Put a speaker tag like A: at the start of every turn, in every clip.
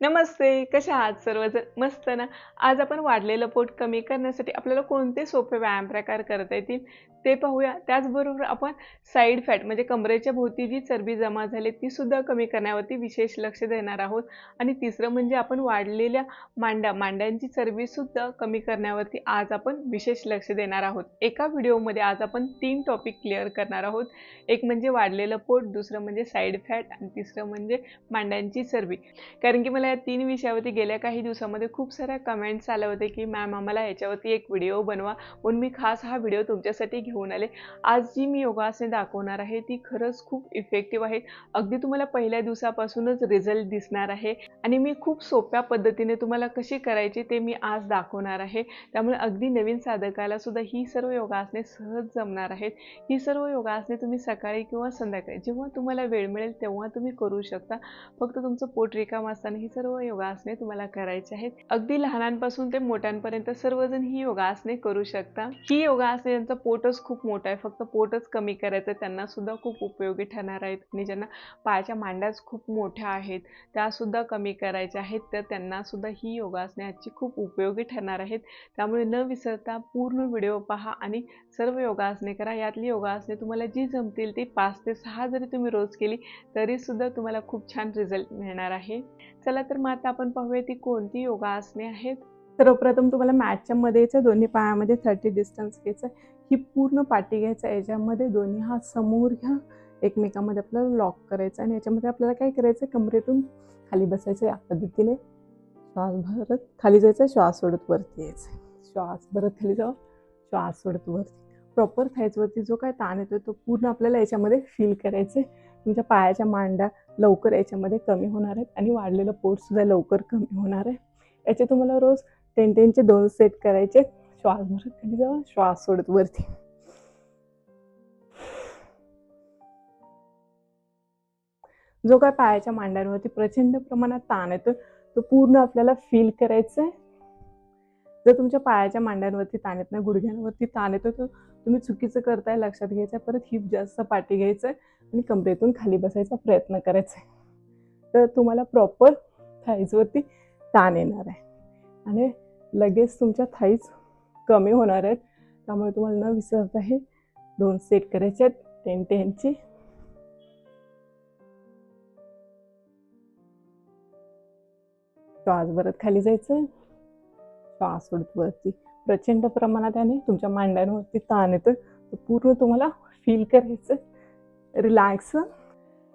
A: नमस्ते कशा आहात सर्वजण? मस्त ना? आज आपण वाढलेलं पोट कमी करण्यासाठी आपल्याला कोणते सोपे व्यायाम प्रकार करता येतील ते पाहूया. त्याचबरोबर आपण साईड फॅट म्हणजे कमरेच्या भोवती जी चरबी जमा झाली ती सुद्धा कमी करण्यावरती विशेष लक्ष देणार आहोत. आणि तिसरं म्हणजे आपण वाढलेल्या मांड्या मांड्यांची चरबी सुद्धा कमी करण्यावरती आज आपण विशेष लक्ष देणार आहोत. एका व्हिडिओमध्ये आज आपण तीन टॉपिक क्लिअर करणार आहोत. एक म्हणजे वाढलेलं पोट दुसरं म्हणजे साईड फॅट आणि तिसरं म्हणजे मांड्यांची चरबी. कारण की मला या तीन विषयावरती गेल्या काही दिवसामध्ये खूप साऱ्या कमेंट्स आल्या होते की मॅम आम्हाला याच्यावरती एक व्हिडिओ बनवा. म्हणून मी खास हा व्हिडिओ तुमच्यासाठी घेऊन आले. आज जी मी योगासने दाखवणार आहे. ती खरंच खूप इफेक्टिव्ह आहेत अगदी तुम्हाला पहिल्या दिवसापासूनच रिझल्ट दिसणार आहे. आणि मी खूप सोप्या पद्धतीने तुम्हाला कशी करायची ते मी आज दाखवणार आहे. त्यामुळे अगदी नवीन साधकाला सुद्धा ही सर्व योगासने सहज जमणार आहेत. ही सर्व योगासने तुम्ही सकाळी किंवा संध्याकाळी जेव्हा तुम्हाला वेळ मिळेल तेव्हा तुम्ही करू शकता. फक्त तुमचं पोट रिकाम असताना ही सर्व सर्व योगासने तुम्हाला करायची आहेत. अगदी लहानांपासून ते मोठ्यांपर्यंत सर्वजण ही योगासने करू शकता. ही योगासने त्यांचं पोटच खूप मोठं आहे. फक्त पोटच कमी करायचं त्यांना सुद्धा खूप उपयोगी ठरणार आहेत. आणि ज्यांना पायाच्या मांड्याच खूप मोठ्या आहेत त्यासुद्धा कमी करायच्या आहेत. तर त्यांना सुद्धा ही योगासने आजची खूप उपयोगी ठरणार आहेत. त्यामुळे न विसरता पूर्ण व्हिडिओ पहा आणि सर्व योगासने करा. यातली योगासने तुम्हाला जी जमतील ती पाच ते सहा जरी तुम्ही रोज केली तरी सुद्धा तुम्हाला खूप छान रिझल्ट मिळणार आहे. चला तर मग आता आपण पाहूया ती कोणती योगासने आहेत. सर्वप्रथम तुम्हाला मॅटच्या मध्ये यायचं दोन्ही पायामध्ये थर्टी डिस्टन्स घ्यायचं ही पूर्ण पाठी घ्यायचं याच्यामध्ये दोन्ही हात समोर घ्या. एकमेकामध्ये आपल्याला लॉक करायचं आणि याच्यामध्ये आपल्याला काय करायचं कमरेतून खाली बसायचं या पद्धतीने. श्वास भरत खाली जायचं श्वास सोडत वरती यायचं श्वास भरत खाली जावं श्वास सोडत वरती. प्रॉपर थायचवरती जो काय ताण येतो तो पूर्ण आपल्याला याच्यामध्ये फील करायचं आहे. तुमच्या पायाच्या मांड्या लवकर याच्यामध्ये कमी होणार आहेत आणि वाढलेलं पोटसुद्धा लवकर कमी होणार आहे. याचे तुम्हाला रोज टेन टेनचे दोन सेट करायचे. श्वास भरत खाली जावा श्वास सोडत वरती. जो काय पायाच्या मांड्यांवरती प्रचंड प्रमाणात ताण येतो तो पूर्ण आपल्याला फील करायचा आहे जर तुमच्या पायाच्या मांड्यांवरती ताण येत नाही गुडघ्यांवरती ताण येतो तर तुम्ही चुकीचं करताय लक्षात घ्यायचं आहे परत हिप जास्त पाठी घ्यायचं आहे आणि कमरेतून खाली बसायचा प्रयत्न करायचा आहे तर तुम्हाला प्रॉपर थाईजवरती ताण येणार आहे. आणि लगेच तुमच्या थाईज कमी होणार आहेत. त्यामुळे तुम्हाला न विसरता हे दोन सेट करायचे आहेत. टेन टेनची श्वास भरत खाली जायचं श्वास सोडत वरती प्रचंड प्रमाणात आणि तुमच्या मांड्यांवरती ताण येतं पूर्ण तुम्हाला फील करायचं रिलॅक्स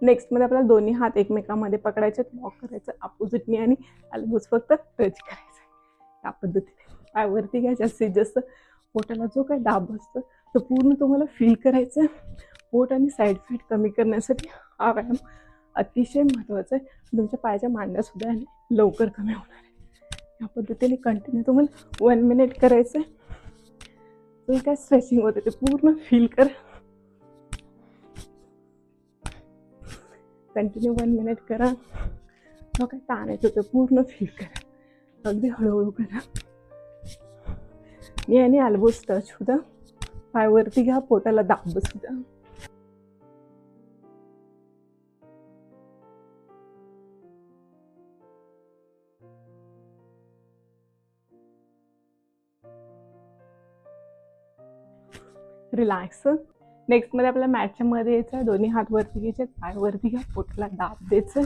A: नेक्स्टमध्ये आपल्याला दोन्ही हात एकमेकांमध्ये पकडायचे लॉक करायचं अपोजिटनी आणि अल्बोज फक्त टच करायचं या पद्धतीने. पायवरती घ्या जास्तीत जास्त. पोटाला जो काही दाब असतो तो पूर्ण तुम्हाला फील करायचं आहे. पोट आणि साईड फॅट कमी करण्यासाठी हा व्यायाम अतिशय महत्त्वाचा आहे. तुमच्या पायाच्या मांड्यासुद्धा याने लवकर कमी होणार आहे. या पद्धतीने कंटिन्यू तुम्हाला वन मिनिट करायचं आहे काय स्ट्रेचिंग होते ते पूर्ण फील करा. कंटिन्यू वन मिनिट करा. मग काय ताण येतो ते पूर्ण फील करा. अगदी हळूहळू करा. मी आणि आल्बोस टच होता. पायवरती घ्या पोटाला दाब सुद्धा. रिलॅक्स नेक्स्टमध्ये आपल्या मॅटच्यामध्ये यायचं. दोन्ही हात वरती घ्यायचे. पायवरती घ्या. पोटाला दाब द्यायचं.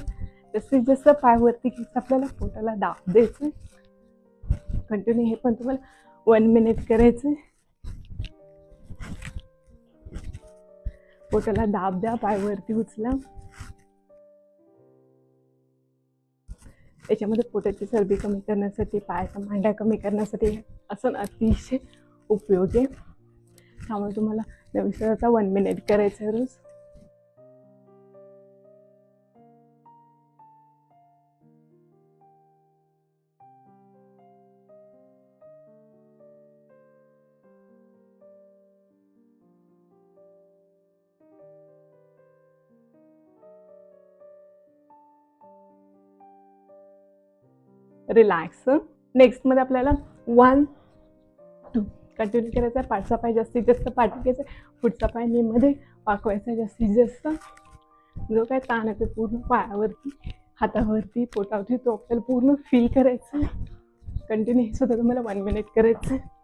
A: जसं जसं पायवरती घ्यायचं आपल्याला पोटाला दाब द्यायचं. कंटिन्यू हे पण तुम्हाला वन मिनिट करायचं पोटाला दाब द्या. पायवरती उचला. याच्यामध्ये पोटाची चरबी कमी करण्यासाठी पायाचा मांड्या कमी करण्यासाठी असं अतिशय उपयोगी आहे. त्यामुळे तुम्हाला नवीन वन मिनिट करायचं आहे रोज. रिलॅक्स नेक्स्टमध्ये आपल्याला वन कंटिन्यू करायचा पाठचा पाय जास्तीत जास्त पाठी घ्यायचा. पुढचा पाय नेमध्ये वाकवायचा जास्तीत जास्त. जो काय ताण आहे ते पूर्ण पायावरती हातावरती पोटावरती तो आपल्याला पूर्ण फील करायचा. आहे कंटिन्यू हे सुद्धा तुम्हाला वन मिनिट करायचं. आहे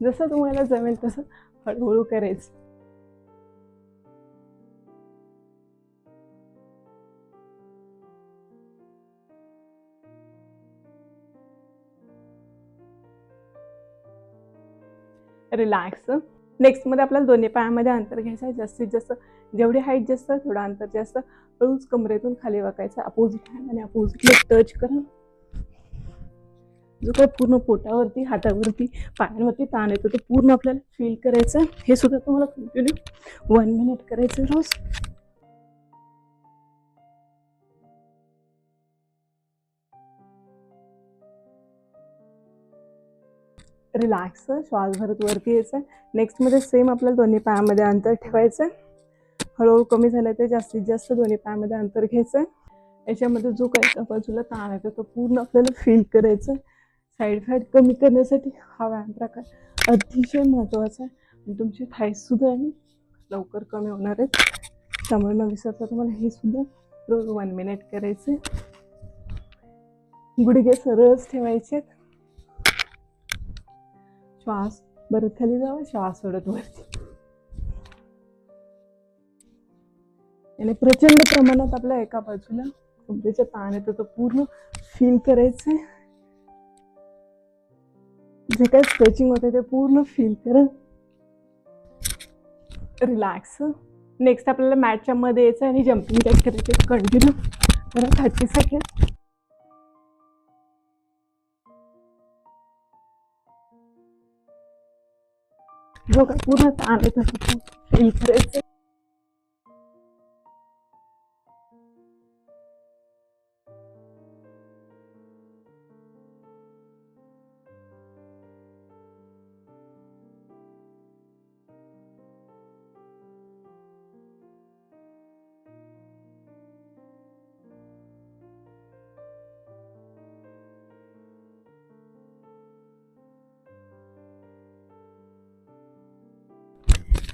A: जसं तुम्हाला जमेल तसं हळूहळू करायचं. रिलॅक्स नेक्स्टमध्ये आपल्याला दोन्ही पायामध्ये अंतर घ्यायचं आहे. जास्तीत जास्त जेवढी हाईट जास्त थोडं अंतर जास्त. हळूच कमरेतून खाली वाकायचं. अपोजिट हँड आणि अपोजिटला टच करा. जो काय पूर्ण पोटावरती हातावरती पायांवरती ताण येतो तो पूर्ण आपल्याला फील करायचं हे सुद्धा तुम्हाला कंटिन्यू वन मिनिट करायचं रोज. रिलॅक्स श्वास भरत वरती यायचं नेक्स्टमध्ये सेम आपल्याला दोन्ही पायामध्ये अंतर ठेवायचं आहे हळूहळू कमी झालं ते जास्तीत जास्त दोन्ही पायामध्ये अंतर घ्यायचं आहे याच्यामध्ये जो काही बाजूला ताण येतो तो पूर्ण आपल्याला फील करायचं आहे साईड फॅट कमी करण्यासाठी हा व्यायाम प्रकार अतिशय महत्त्वाचा आहे. आणि तुमचे थायसुद्धा आहे लवकर कमी होणार आहेत त्यामुळे न विसरता तुम्हाला हे सुद्धा रोज वन मिनिट करायचे गुडघे सरळच ठेवायचे आहेत श्वास बरं खाली जाऊ श्वास सोडत वरती. याने प्रचंड प्रमाणात आपल्या एका बाजूला कमरेच्या ताण येतो तो पूर्ण फील करायचंय जे काही स्ट्रेचिंग होते ते पूर्ण फील करा. रिलॅक्स नेक्स्ट आपल्याला मॅटच्या मध्ये यायचं आणि जम्पिंग जॅक करायचे. कंटिन्यू परत थर्टी सेकंड जो काय पूर्ण ताण येतो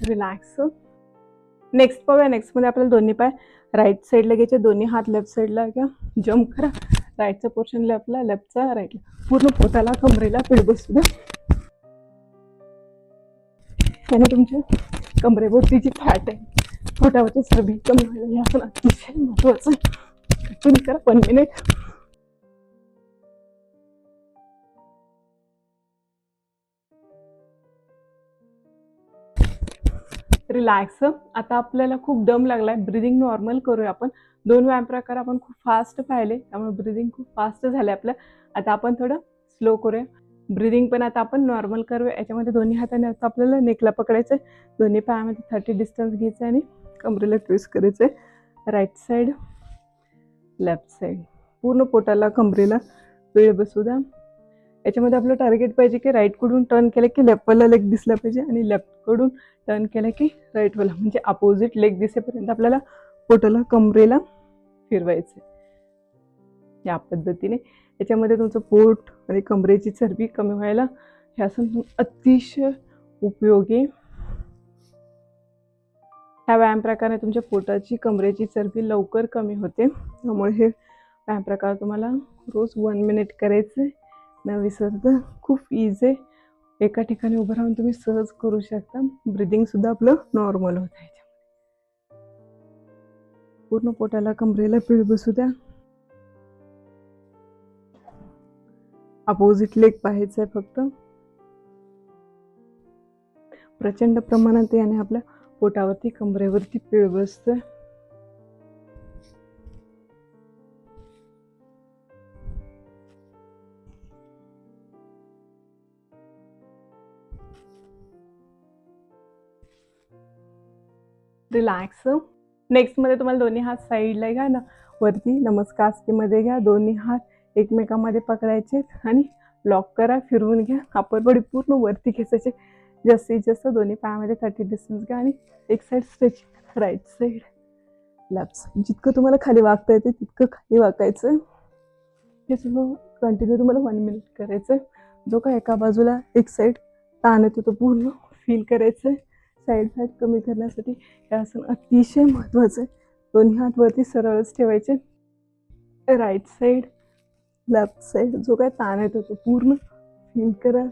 A: रिलॅक्स नेक्स्ट पाहूया नेक्स्टमध्ये आपल्याला दोन्ही पाय राईट साईडला घ्यायचे दोन्ही हात लेफ्ट साईडला घ्या. जम्प करा. राईटचा पोर्शन लेफ्टला लेफ्टचा राईटला पूर्ण पोटाला कमरेला पीठ बसू द्या त्याने तुमच्या कमरेवरती जी फॅट आहे पोटावरची चरबी कमी व्हायला हे आपण अतिशय महत्वाचं. तुम्ही करा वन मिनिट रिलॅक्स आता आपल्याला खूप दम लागला आहे ब्रिदिंग नॉर्मल करूया आपण. दोन व्यायाम प्रकार आपण खूप फास्ट पाहिले. त्यामुळे ब्रिदिंग खूप फास्ट झालं आपलं. आता आपण थोडं स्लो करूया. ब्रिदिंग पण आता आपण नॉर्मल करूया. याच्यामध्ये दोन्ही हाताने आता आपल्याला नेकला पकडायचं आहे दोन्ही पायामध्ये थर्टी डिस्टन्स घ्यायचं आणि कमरेला ट्विस्ट करायचं आहे राईट साईड लेफ्ट साईड पूर्ण पोटाला कमरेला वेळ बसू द्या. याच्यामध्ये आपलं टार्गेट पाहिजे की राईटकडून टर्न केलं की लेफ्टवाला लेग दिसला पाहिजे आणि लेफ्टकडून टर्न केलं की राईटवाला म्हणजे अपोजिट लेग दिसेपर्यंत आपल्याला पोटाला कमरेला फिरवायचं या पद्धतीने. याच्यामध्ये तुमचं पोट आणि कमरेची चरबी कमी व्हायला हे आसन अतिशय उपयोगी. ह्या व्यायाम प्रकारे तुमच्या पोटाची कमरेची चरबी लवकर कमी होते. त्यामुळे हे व्यायाम प्रकार तुम्हाला रोज वन मिनिट करायचे न विसरता खूप इझी आहे एका ठिकाणी उभं राहून तुम्ही सहज करू शकता. ब्रिदिंगसुद्धा आपलं नॉर्मल होत आहे पूर्ण पोटाला कमरेला पीळ बसू द्या. अपोजिट लेग पाहायचं आहे फक्त. प्रचंड प्रमाणात याने आपल्या पोटावरती कमरेवरती पीळ बसतोय. रिलॅक्स नेक्स्टमध्ये तुम्हाला दोन्ही हात साईडला घ्या ना. वरती नमस्कार घ्या. दोन्ही हात एकमेकांमध्ये पकडायचे आणि लॉक करा फिरवून घ्या. अप्पर पूर्ण वरती खेचायचे. जास्तीत जास्त दोन्ही पायामध्ये थर्टी डिस्टन्स घ्या आणि एक side stretching right side left side जितकं तुम्हाला खाली वागता येते तितकं खाली वाकायचं हे सगळं कंटिन्यू तुम्हाला वन मिनिट करायचं जो का एका बाजूला एक साईड ताण येतो तो पूर्ण फील करायचं आहे साईड फॅट कमी करण्यासाठी हे आसन अतिशय महत्त्वाचं आहे. दोन्ही हात वरती सरळच ठेवायचे. राईट साईड लेफ्ट साईड जो काय ताण येतो तो पूर्ण फील करा.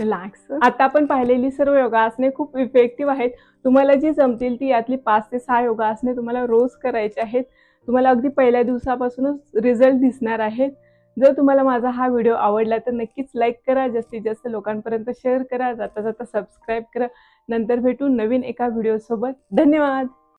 A: रिलॅक्स आता आपण पाहिलेली सर्व योगासने खूप इफेक्टिव्ह आहेत. तुम्हाला जी जमतील ती यातली पाच ते सहा योगासने तुम्हाला रोज करायची आहेत. तुम्हाला अगदी पहिल्या दिवसापासूनच रिझल्ट दिसणार आहेत. जर तुम्हाला माझा हा व्हिडिओ आवडला तर नक्कीच लाईक करा. जास्तीत जास्त लोकांपर्यंत शेअर करा. जाता जाता सबस्क्राईब करा. नंतर भेटू नवीन एका व्हिडिओसोबत धन्यवाद!